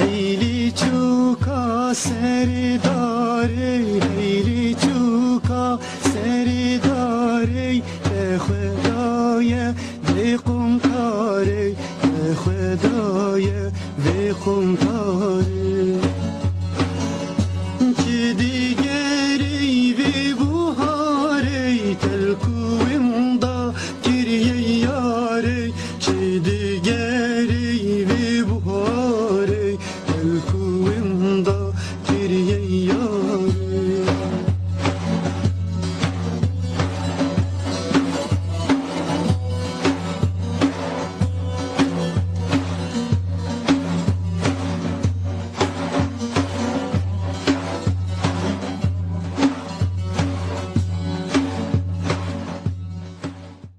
هیلی چوکا سری داره هیلی چوکا سری داره به خدای وی قوم کاره به خدای وی قوم دیگه